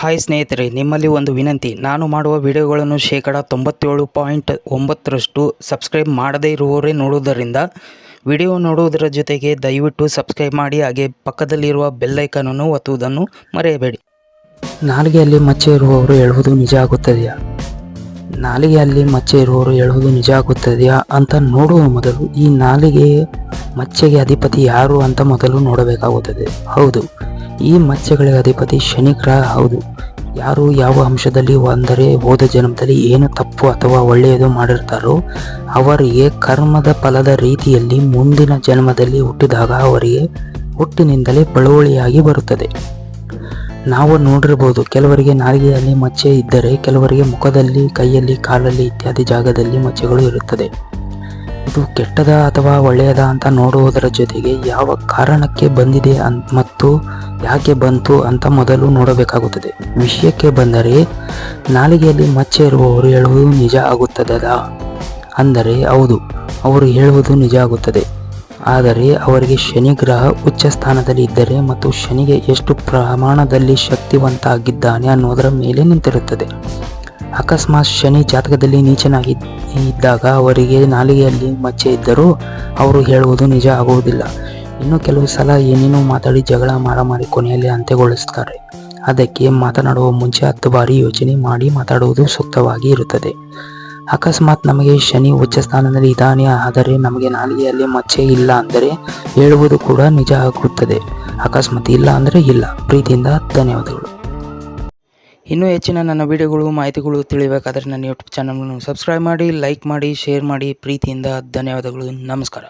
Hi ಸ್ನೇಹಿತರೆ, ನಿಮ್ಮಲ್ಲಿ ಒಂದು ವಿನಂತಿ. ನಾನು ಮಾಡುವ ವಿಡಿಯೋಗಳನ್ನು ಶೇಕಡ ತೊಂಬತ್ತೇಳು ಪಾಯಿಂಟ್ ಒಂಬತ್ತರಷ್ಟು ಸಬ್ಸ್ಕ್ರೈಬ್ ಮಾಡದೇ ಇರುವವರೇ ನೋಡುವುದರಿಂದ ವಿಡಿಯೋ ನೋಡುವುದರ ಜೊತೆಗೆ ದಯವಿಟ್ಟು ಸಬ್ಸ್ಕ್ರೈಬ್ ಮಾಡಿ, ಹಾಗೆ ಪಕ್ಕದಲ್ಲಿರುವ ಬೆಲ್ಲೈಕನನ್ನು ಒತ್ತುವುದನ್ನು ಮರೆಯಬೇಡಿ. ನಾಲಿಗೆಯಲ್ಲಿ ಮಚ್ಚೆ ಇರುವವರು ಹೇಳುವುದು ನಿಜ ಆಗುತ್ತದೆಯಾ? ನಾಲಿಗೆಯಲ್ಲಿ ಮಚ್ಚೆ ಇರುವವರು ಹೇಳುವುದು ನಿಜ ಆಗುತ್ತದೆಯಾ ಅಂತ ನೋಡುವ ಮೊದಲು ಈ ನಾಲಿಗೆ ಮಚ್ಚೆಗೆ ಅಧಿಪತಿ ಯಾರು ಅಂತ ಮೊದಲು ನೋಡಬೇಕಾಗುತ್ತದೆ. ಹೌದು ಈ ಮತ್ಸ್ಯಗಳಿಗೆ ಅಧಿಪತಿ ಶನಿ ಹೌದು. ಯಾರು ಯಾವ ಅಂಶದಲ್ಲಿ ಅಂದರೆ ಹೋದ ಜನ್ಮದಲ್ಲಿ ಏನು ತಪ್ಪು ಅಥವಾ ಒಳ್ಳೆಯದು ಮಾಡಿರ್ತಾರೋ ಅವರಿಗೆ ಕರ್ಮದ ಫಲದ ರೀತಿಯಲ್ಲಿ ಮುಂದಿನ ಜನ್ಮದಲ್ಲಿ ಹುಟ್ಟಿದಾಗ ಅವರಿಗೆ ಹುಟ್ಟಿನಿಂದಲೇ ಬಳುವಳಿಯಾಗಿ ಬರುತ್ತದೆ. ನಾವು ನೋಡಿರ್ಬೋದು, ಕೆಲವರಿಗೆ ನಾಲಿಗೆಯಲ್ಲಿ ಮಚ್ಚೆ ಇದ್ದರೆ, ಕೆಲವರಿಗೆ ಮುಖದಲ್ಲಿ, ಕೈಯಲ್ಲಿ, ಕಾಲಲ್ಲಿ ಇತ್ಯಾದಿ ಜಾಗದಲ್ಲಿ ಮಚ್ಚೆಗಳು ಇರುತ್ತದೆ. ಇದು ಕೆಟ್ಟದ ಅಥವಾ ಒಳ್ಳೆಯದ ಅಂತ ನೋಡುವುದರ ಜೊತೆಗೆ ಯಾವ ಕಾರಣಕ್ಕೆ ಬಂದಿದೆ ಮತ್ತು ಯಾಕೆ ಬಂತು ಅಂತ ಮೊದಲು ನೋಡಬೇಕಾಗುತ್ತದೆ. ವಿಷಯಕ್ಕೆ ಬಂದರೆ, ನಾಲಿಗೆಯಲ್ಲಿ ಮಚ್ಚೆ ಇರುವವರು ಹೇಳುವುದು ನಿಜ ಆಗುತ್ತದಲ್ಲ? ಅಂದರೆ, ಹೌದು, ಅವರು ಹೇಳುವುದು ನಿಜ ಆಗುತ್ತದೆ. ಆದರೆ, ಅವರಿಗೆ ಶನಿ ಗ್ರಹ ಉಚ್ಚ ಸ್ಥಾನದಲ್ಲಿ ಇದ್ದರೆ ಮತ್ತು ಶನಿಗೆ ಎಷ್ಟು ಪ್ರಮಾಣದಲ್ಲಿ ಶಕ್ತಿವಂತ ಆಗಿದ್ದಾನೆ ಅನ್ನೋದರ ಮೇಲೆ ನಿಂತಿರುತ್ತದೆ. ಅಕಸ್ಮಾತ್ ಶನಿ ಜಾತಕದಲ್ಲಿ ನೀಚನಾಗಿ ಇದ್ದಾಗ ಅವರಿಗೆ ನಾಲಿಗೆಯಲ್ಲಿ ಮಚ್ಚೆ ಇದ್ದರೂ ಅವರು ಹೇಳುವುದು ನಿಜ ಆಗುವುದಿಲ್ಲ. ಇನ್ನು ಕೆಲವು ಸಲ ಏನೇನೋ ಮಾತಾಡಿ ಜಗಳ ಮಾರಾಮಾರಿ ಕೊನೆಯಲ್ಲಿ ಅಂತ್ಯಗೊಳಿಸುತ್ತಾರೆ ಅದಕ್ಕೆ ಮಾತನಾಡುವ ಮುಂಚೆ ಹತ್ತು ಬಾರಿ ಯೋಚನೆ ಮಾಡಿ ಮಾತಾಡುವುದು ಸೂಕ್ತವಾಗಿ ಇರುತ್ತದೆ. ಅಕಸ್ಮಾತ್ ನಮಗೆ ಶನಿ ಉಚ್ಚ ಸ್ಥಾನದಲ್ಲಿ ಇದ್ದಾನೆ, ಆದರೆ ನಮಗೆ ನಾಲಿಗೆಯಲ್ಲಿ ಮಚ್ಚೆ ಇಲ್ಲ ಅಂದರೆ ಹೇಳುವುದು ಕೂಡ ನಿಜ ಆಗುತ್ತದೆ. ಅಕಸ್ಮಾತ್ ಇಲ್ಲ ಅಂದರೆ ಇಲ್ಲ. ಪ್ರೀತಿಯಿಂದ ಧನ್ಯವಾದಗಳು. ಇನ್ನೂ ಹೆಚ್ಚಿನ ನನ್ನ ವಿಡಿಯೋಗಳು, ಮಾಹಿತಿಗಳು ತಿಳಿಬೇಕಾದ್ರೆ ನನ್ನ ಯೂಟ್ಯೂಬ್ ಚಾನಲನ್ನು ಸಬ್ಸ್ಕ್ರೈಬ್ ಮಾಡಿ ಲೈಕ್ ಮಾಡಿ ಶೇರ್ ಮಾಡಿ. ಪ್ರೀತಿಯಿಂದ ಧನ್ಯವಾದಗಳು. ನಮಸ್ಕಾರ.